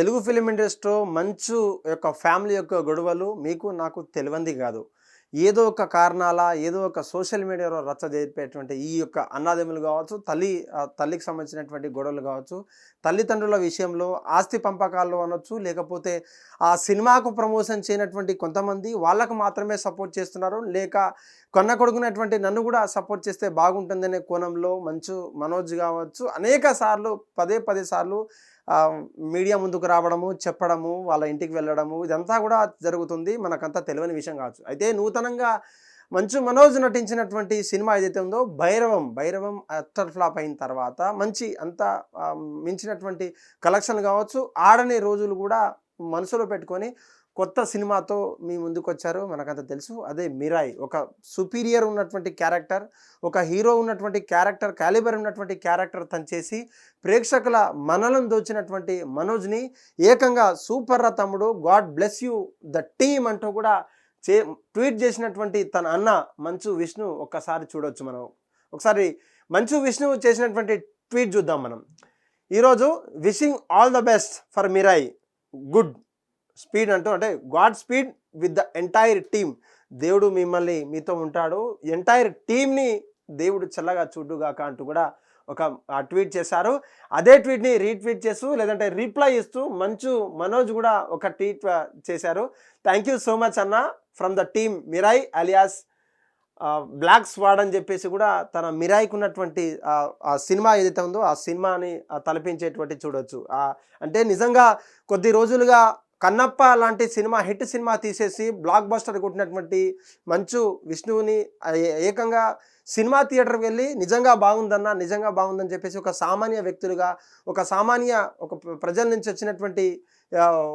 Telugu film ఇండస్ట్రీలో మంచు యొక్క ఫ్యామిలీ యొక్క గొడవలు మీకు నాకు తెలివంది కాదు. ఏదో ఒక కారణాల ఏదో ఒక సోషల్ మీడియాలో రచ్చ జరిపేటువంటి ఈ యొక్క అన్నాదమ్ములు కావచ్చు తల్లి తల్లికి సంబంధించినటువంటి గొడవలు కావచ్చు తల్లిదండ్రుల విషయంలో ఆస్తి పంపకాలు అనొచ్చు లేకపోతే ఆ సినిమాకు ప్రమోషన్ చేయనటువంటి కొంతమంది వాళ్ళకు మాత్రమే సపోర్ట్ చేస్తున్నారు. లేక కొన్న కొడుకునేటువంటి నన్ను కూడా సపోర్ట్ చేస్తే బాగుంటుందనే కోణంలో మంచు మనోజ్ కావచ్చు అనేక సార్లు పదే పదే సార్లు మీడియా ముందుకు రావడము చెప్పడము వాళ్ళ ఇంటికి వెళ్ళడము ఇదంతా కూడా జరుగుతుంది. మనకంతా తెలియని విషయం కావచ్చు. అయితే నూతనంగా మంచు మనోజ్ నటించినటువంటి సినిమా ఏదైతే ఉందో భైరవం భైరవం అట్టర్ ఫ్లాప్ అయిన తర్వాత మంచి అంత మించినటువంటి కలెక్షన్ కావచ్చు. ఆడని రోజులు కూడా మనసులో పెట్టుకొని కొత్త సినిమాతో మీ ముందుకు వచ్చారు మనకంత తెలుసు. అదే మిరాయి. ఒక సుపీరియర్ ఉన్నటువంటి క్యారెక్టర్ ఒక హీరో ఉన్నటువంటి క్యారెక్టర్ క్యాలిబర్ ఉన్నటువంటి క్యారెక్టర్ తను చేసి ప్రేక్షకుల మనలను దోచినటువంటి మనోజ్ని ఏకంగా సూపర్ రా తమ్ముడు god bless you the team అంటూ కూడా చే ట్వీట్ చేసినటువంటి తన అన్న మంచు విష్ణు ఒక్కసారి చూడొచ్చు మనం. ఒకసారి మంచు విష్ణు చేసినటువంటి ట్వీట్ చూద్దాం మనం. ఈరోజు wishing all the best for Mirai. Good speed అంటూ అంటే god speed with the entire team. దేవుడు మిమ్మల్ని మీతో ఉంటాడు. ఎంటైర్ టీమ్ని దేవుడు చల్లగా చూడుగాక అంటూ కూడా ఒక ట్వీట్ చేశారు. అదే ట్వీట్ని రీట్వీట్ చేస్తూ లేదంటే రీప్లై ఇస్తూ మంచు మనోజ్ కూడా ఒక ట్వీట్ చేశారు. థ్యాంక్ యూ సో మచ్ అన్న from the team Mirai alias black sword అని చెప్పేసి కూడా తన మిరాయికి ఉన్నటువంటి ఆ- సినిమా ఏదైతే ఉందో ఆ సినిమాని తలపించేటువంటి చూడొచ్చు. అంటే నిజంగా కొద్ది రోజులుగా కన్నప్ప లాంటి సినిమా హిట్ సినిమా తీసేసి బ్లాక్ బస్టర్ కొట్టినటువంటి మంచు విష్ణువుని ఏకంగా సినిమా థియేటర్కి వెళ్ళి నిజంగా బాగుందన్న నిజంగా బాగుందని చెప్పేసి ఒక సామాన్య వ్యక్తులుగా ఒక సామాన్య ఒక ప్రజల నుంచి వచ్చినటువంటి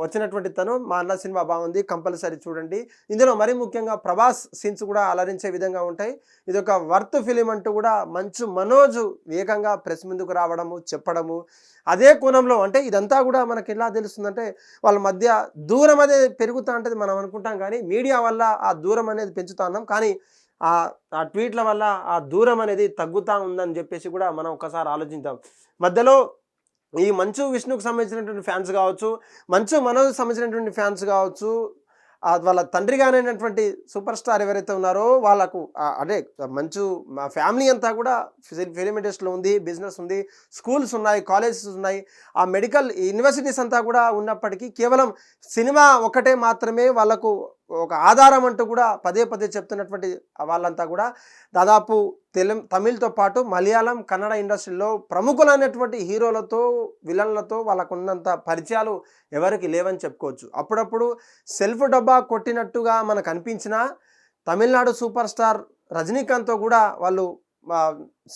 వచ్చినటువంటి తను మా అన్న సినిమా బాగుంది కంపల్సరీ చూడండి. ఇందులో మరీ ముఖ్యంగా ప్రభాస్ సీన్స్ కూడా అలరించే విధంగా ఉంటాయి. ఇది ఒక వర్త్ ఫిలిం అంటూ కూడా మంచు మనోజు వేగంగా ప్రెస్ ముందుకు రావడము చెప్పడము. అదే కోణంలో అంటే ఇదంతా కూడా మనకి ఎలా తెలుస్తుందంటే వాళ్ళ మధ్య దూరం అనేది పెరుగుతా ఉంటుంది మనం అనుకుంటాం కానీ మీడియా వల్ల ఆ దూరం అనేది పెంచుతా ఉన్నాం. కానీ ఆ ఆ ట్వీట్ల వల్ల ఆ దూరం అనేది తగ్గుతా ఉందని చెప్పేసి కూడా మనం ఒకసారి ఆలోచిద్దాం. మధ్యలో ఈ మంచు విష్ణుకు సంబంధించినటువంటి ఫ్యాన్స్ కావచ్చు మంచు మనోజ్ సంబంధించినటువంటి ఫ్యాన్స్ కావచ్చు వాళ్ళ తండ్రిగానైనటువంటి సూపర్ స్టార్ ఎవరైతే ఉన్నారో వాళ్ళకు అదే మంచు మా ఫ్యామిలీ అంతా కూడా ఫిలిం ఇండస్ట్రీలో ఉంది బిజినెస్ ఉంది స్కూల్స్ ఉన్నాయి కాలేజెస్ ఉన్నాయి ఆ మెడికల్ యూనివర్సిటీస్ అంతా కూడా ఉన్నప్పటికీ కేవలం సినిమా ఒకటే మాత్రమే వాళ్ళకు ఒక ఆధారం అంటూ కూడా పదే పదే చెప్తున్నటువంటి వాళ్ళంతా కూడా దాదాపు తెలు తమిళ్తో పాటు మలయాళం కన్నడ ఇండస్ట్రీలో ప్రముఖులైనటువంటి హీరోలతో విలన్లతో వాళ్ళకున్నంత పరిచయాలు ఎవరికి లేవని చెప్పుకోవచ్చు. అప్పుడప్పుడు సెల్ఫ్ డబ్బా కొట్టినట్టుగా మనకు అనిపించిన తమిళనాడు సూపర్ స్టార్ రజనీకాంత్తో కూడా వాళ్ళు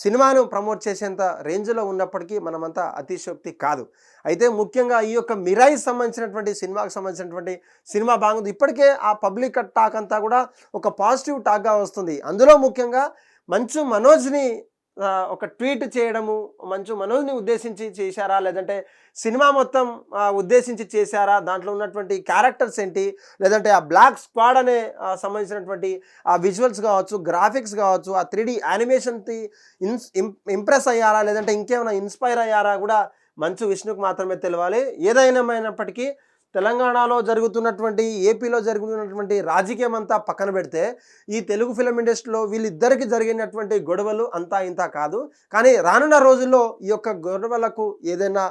సినిమాను ప్రమోట్ చేసేంత రేంజ్లో ఉన్నప్పటికీ మనమంతా అతిశయోక్తి కాదు. అయితే ముఖ్యంగా ఈ యొక్క మిరాయి సంబంధించినటువంటి సినిమాకు సంబంధించినటువంటి సినిమా బాగుంది. ఇప్పటికే ఆ పబ్లిక్ టాక్ అంతా కూడా ఒక పాజిటివ్ టాక్గా వస్తుంది. అందులో ముఖ్యంగా మంచు మనోజ్ని ఒక ట్వీట్ చేయడము మంచు మనోజ్ని ఉద్దేశించి చేశారా? లేదంటే సినిమా మొత్తం ఉద్దేశించి చేశారా? దాంట్లో ఉన్నటువంటి క్యారెక్టర్స్ ఏంటి? లేదంటే ఆ బ్లాక్ స్క్వాడ్ అనే సంబంధించినటువంటి ఆ విజువల్స్ కావచ్చు గ్రాఫిక్స్ కావచ్చు ఆ త్రీ డి యానిమేషన్కి ఇన్స్ ఇంప్రెస్ అయ్యారా? లేదంటే ఇంకేమైనా ఇన్స్పైర్ అయ్యారా? కూడా మంచు విష్ణుకు మాత్రమే తెలియాలి ఏదైనామైనప్పటికీ తెలంగాణలో జరుగుతున్నటువంటి ఏపీలో జరుగుతున్నటువంటి రాజకీయం అంతా పక్కన పెడితే ఈ తెలుగు ఫిలిం ఇండస్ట్రీలో వీళ్ళిద్దరికి జరిగినటువంటి గొడవలు అంతా ఇంత కాదు. కానీ రానున్న రోజుల్లో ఈ యొక్క గొడవలకు ఏదైనా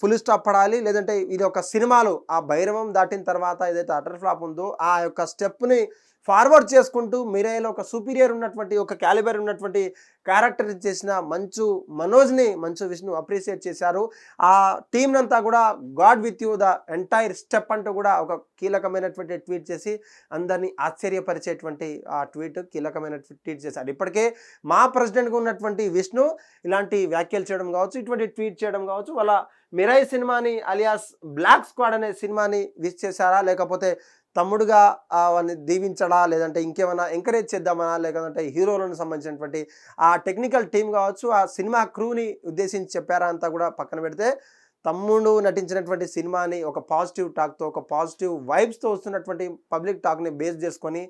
ఫుల్ స్టాప్ పడాలి లేదంటే ఇది ఒక సినిమాలు ఆ భైరవం దాటిన తర్వాత ఏదైతే అటర్ ఫ్లాప్ ఉందో ఆ యొక్క స్టెప్ని ఫార్వర్డ్ చేసుకుంటూ మిరేలో ఒక సుపీరియర్ ఉన్నటువంటి ఒక క్యాలిబర్ ఉన్నటువంటి క్యారెక్టర్ చేసిన మంచు మనోజ్ని మంచు విష్ణు అప్రిషియేట్ చేశారు. ఆ టీంనంతా కూడా god with you the entire step అంటూ కూడా ఒక కీలకమైనటువంటి ట్వీట్ చేసి అందరినీ ఆశ్చర్యపరిచేటువంటి ఆ ట్వీట్ కీలకమైన ట్వీట్ చేశారు. ఇప్పటికే మా ప్రెసిడెంట్గా ఉన్నటువంటి విష్ణు ఇలాంటి వ్యాఖ్యలు చేయడం కావచ్చు ఇటువంటి ట్వీట్ చేయడం కావచ్చు వాళ్ళ మిరాయి సినిమాని అలియాస్ బ్లాక్ స్క్వాడ్ అనే సినిమాని విష్ చేశారా? లేకపోతే తమ్ముడుగా వాడిని దీవించడా? లేదంటే ఇంకేమైనా ఎంకరేజ్ చేద్దామనా లేదంటే హీరోలను సంబంధించినటువంటి ఆ టెక్నికల్ టీం కావచ్చు ఆ సినిమా క్రూని ఉద్దేశించి చెప్పారా అంతా కూడా పక్కన పెడితే తమ్ముడు నటించినటువంటి సినిమాని ఒక పాజిటివ్ టాక్తో ఒక పాజిటివ్ వైబ్స్తో వస్తున్నటువంటి పబ్లిక్ టాక్ని బేస్ చేసుకొని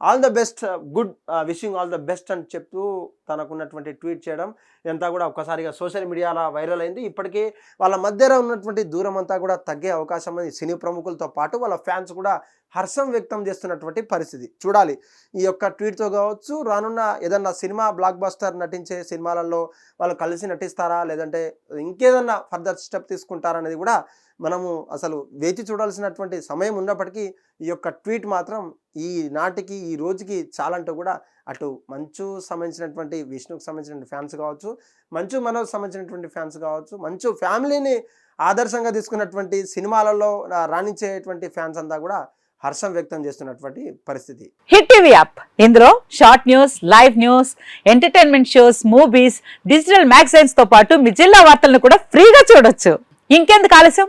all the best uh, good uh, wishing all the best అని చెప్తూ తనకున్నటువంటి ట్వీట్ చేయడం ఇదంతా కూడా ఒక్కసారిగా సోషల్ మీడియాలో వైరల్ అయింది. ఇప్పటికీ వాళ్ళ మధ్యలో ఉన్నటువంటి దూరం అంతా కూడా తగ్గే అవకాశం ఉంది. సినీ ప్రముఖులతో పాటు వాళ్ళ ఫ్యాన్స్ కూడా హర్షం వ్యక్తం చేస్తున్నటువంటి పరిస్థితి. చూడాలి. ఈ యొక్క ట్వీట్తో కావచ్చు రానున్న ఏదన్నా సినిమా బ్లాక్ బస్టర్ నటించే సినిమాలలో వాళ్ళు కలిసి నటిస్తారా? లేదంటే ఇంకేదన్నా ఫర్దర్ స్టెప్ తీసుకుంటారా? అనేది కూడా మనము అసలు వేచి చూడాల్సినటువంటి సమయం ఉన్నప్పటికీ ఈ యొక్క ట్వీట్ మాత్రం ఈ నాటికి ఈ రోజుకి చాలంటూ కూడా అటు మంచు సంబంధించినటువంటి విష్ణుకు సంబంధించినటువంటి ఫ్యాన్స్ కావచ్చు మంచు మనోజ్ సంబంధించినటువంటి ఫ్యాన్స్ కావచ్చు మంచు ఫ్యామిలీని ఆదర్శంగా తీసుకున్నటువంటి సినిమాలలో రాణించేటువంటి ఫ్యాన్స్ అంతా కూడా హర్షం వ్యక్తం చేస్తున్నటువంటి పరిస్థితి. Hit TV app. ఇందులో short news live news entertainment shows movies digital మ్యాగజైన్స్తో పాటు మీ జిల్లా వార్తలను కూడా ఫ్రీగా చూడొచ్చు. ఇంకెందుకు ఆలస్యం?